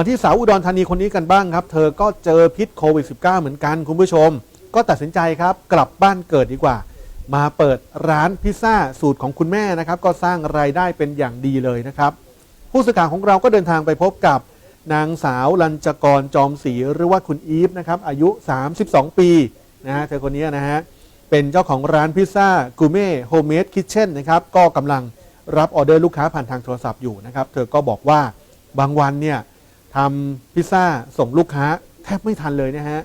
มาที่สาวอุดรธานีคนนี้กันบ้างครับ เธอก็เจอพิษโควิด -19 เหมือนกันคุณผู้ชม ก็ตัดสินใจครับกลับบ้านเกิดดีกว่า มาเปิดร้านพิซซ่าสูตรของคุณแม่นะครับ ก็สร้างรายได้เป็นอย่างดีเลยนะครับ ผู้สื่อข่าวของเราก็เดินทางไปพบกับนางสาวลัญจกรจอมศรีหรือว่าคุณอีฟนะครับอายุ 32 ปีนะฮะเธอคนนี้นะฮะเป็นเจ้าของร้านพิซซ่ากูเม่โฮมเมดคิทเช่นนะครับก็กำลังรับออเดอร์ลูกค้าผ่านทางโทรศัพท์อยู่นะครับ เธอก็บอกว่าบางวันเนี่ย ทำพิซซ่าส่งลูกค้าแทบไม่ทันเลยนะฮะ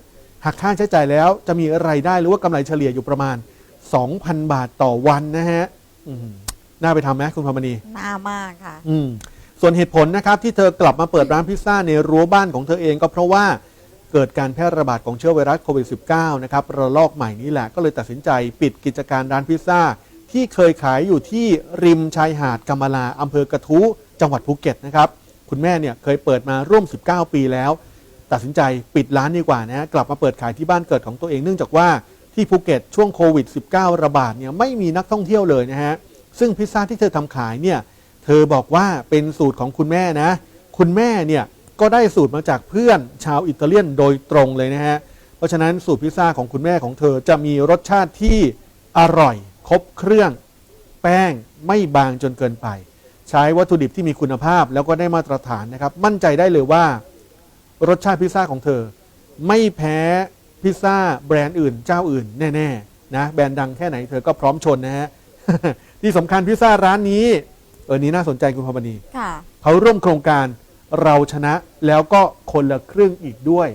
หักค่าใช้จ่ายแล้วจะมีรายได้หรือว่ากำไรเฉลี่ยอยู่ประมาณ 2,000 บาทต่อวันนะฮะอืมน่าไปทำไหมคุณพรมณีน่ามากค่ะ อืมส่วนเหตุผลนะครับที่เธอกลับมาเปิดร้านพิซซ่าในรั้วบ้านของเธอเองก็เพราะว่าเกิดการแพร่ระบาดของเชื้อไวรัสโควิด -19 นะครับระลอกใหม่นี้แหละก็เลยตัดสินใจปิดกิจการร้านพิซซ่า ที่เคยขายอยู่ที่ริมชายหาดกำมะลาอำเภอกระทู้จังหวัดภูเก็ตนะครับ คุณแม่เนี่ยเคยเปิดมาร่วม 19 ปีแล้ว ตัดสินใจปิดร้านดีกว่านะฮะกลับมาเปิดขายที่บ้านเกิดของตัวเองเนื่องจากว่าที่ภูเก็ตช่วงโควิด -19 ระบาดเนี่ยไม่มีนักท่องเที่ยวเลยนะฮะซึ่งพิซซ่าที่เธอทำขายเนี่ยเธอบอกว่าเป็นสูตรของคุณแม่นะ คุณแม่เนี่ยก็ได้สูตรมาจากเพื่อนชาวอิตาเลียนโดยตรงเลยนะฮะเพราะฉะนั้นสูตรพิซซ่าของคุณแม่ของเธอจะมีรสชาติที่อร่อย ครบเครื่อง แป้งไม่บางจนเกินไป ใช้วัตถุดิบที่มีคุณภาพแล้วก็ได้มาตรฐานนะครับ มั่นใจได้เลยว่า รสชาติพิซซ่าของเธอ ไม่แพ้พิซซ่าแบรนด์อื่นเจ้าอื่นแน่ๆนะแบรนด์ดังแค่ไหนเธอก็พร้อมชนนะฮะที่สำคัญพิซซ่าร้านนี้ เออนี้น่าสนใจคุณพรมณีค่ะเขาร่วมโครงการเราชนะแล้วก็คนละครึ่งอีกด้วย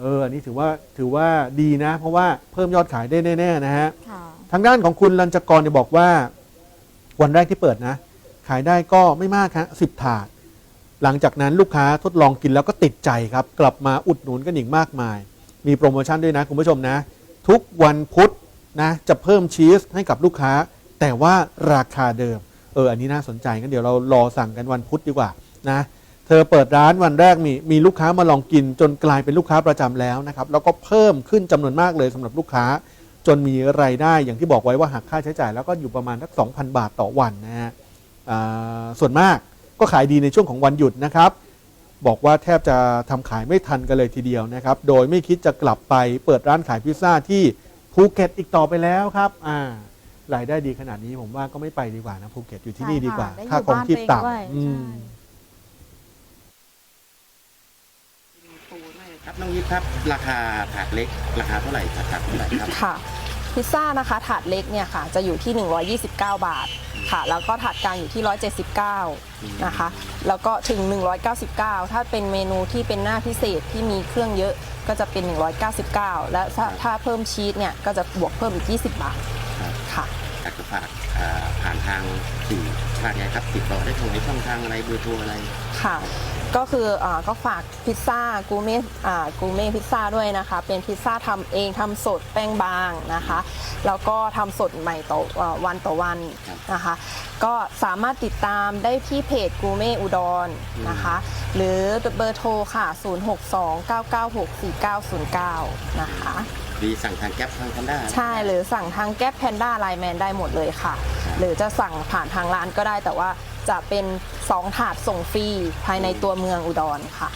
เอออันนี้ถือว่าถือว่าดีนะ เพราะว่าเพิ่มยอดขายได้แน่ๆนะฮะค่ะทางด้านของคุณลัญจกรเนี่ยบอกว่า วันแรกที่เปิดนะ ขายได้ก็ไม่มากครับสิบถาด หลังจากนั้นลูกค้าทดลองกินแล้วก็ติดใจครับ กลับมาอุดหนุนกันอีกมากมาย มีโปรโมชั่นด้วยนะคุณผู้ชมนะ ทุกวันพุธนะจะเพิ่มชีสให้กับลูกค้า แต่ว่าราคาเดิม เอออันนี้น่าสนใจงั้นเดี๋ยวเรารอสั่งกันวันพุธดีกว่านะเธอเปิดร้านวันแรกมีมีลูกค้ามาลองกิน จนกลายเป็นลูกค้าประจำแล้วนะครับแล้วก็เพิ่มขึ้นจำนวนมากเลยสำหรับลูกค้า จนมีรายได้อย่างที่บอกไว้ว่าหักค่าใช้จ่ายแล้วก็อยู่ประมาณสัก2,000 บาทต่อวันนะฮะ ส่วนมากก็ขายดีในช่วงของวันหยุดนะครับ บอกว่าแทบจะทำขายไม่ทันกันเลยทีเดียวนะครับ โดยไม่คิดจะกลับไปเปิดร้านขายพิซซ่าที่ภูเก็ตอีกต่อไปแล้วครับอ่ารายได้ดีขนาดนี้ผมว่าก็ไม่ไปดีกว่านะภูเก็ตอยู่ที่นี่ดีกว่าใช่ค่ะค่าครองชีพได้อยู่บ้านตัวเองด้วยต่ำอืมครับน้องยิปครับ ราคาถาดเล็ก ราคาเท่าไหร่ถาดถาดเท่าไหร่ครับค่ะ พิซซ่านะคะถาดเล็กเนี่ยค่ะจะอยู่ที่ 129 บาทค่ะ แล้วก็ถาดกลางอยู่ที่ 179 นะคะ แล้วก็ถึง 199 ถ้าเป็นเมนูที่เป็นหน้าพิเศษที่มีเครื่องเยอะก็จะเป็น 199 และถ้าถ้าเพิ่มชีสเนี่ยก็จะบวกเพิ่มอีก 20 บาทครับค่ะอยากจะฝากอ่า ผ่านทางสื่อทางไงครับติดต่อได้ทางไหนช่องทางอะไรเบอร์โทรอะไร ค่ะ ก็คืออาก็ฝากพิซซ่ากูเม่อ่ากูเม่พิซซ่าด้วยนะคะ เป็นพิซซ่าทำเองทำสดแป้งบางนะคะ แล้วก็ทำสดใหม่ต่ออ่าวันต่อวันครับนะคะ ก็สามารถติดตามได้ที่เพจกูเม่อุดรนะคะ หรือเบอร์โทรค่ะ 0629964909 นะคะ ดีสั่งทางแก๊ปทางคันด้า ใช่หรือสั่งทางแก๊ปแพนด้าไลแมนได้หมดเลยค่ะครับ หรือจะสั่งผ่านทางร้านก็ได้ แต่ว่าจะเป็น 2 ถาดส่งฟรีภายในตัวเมืองอุดรค่ะ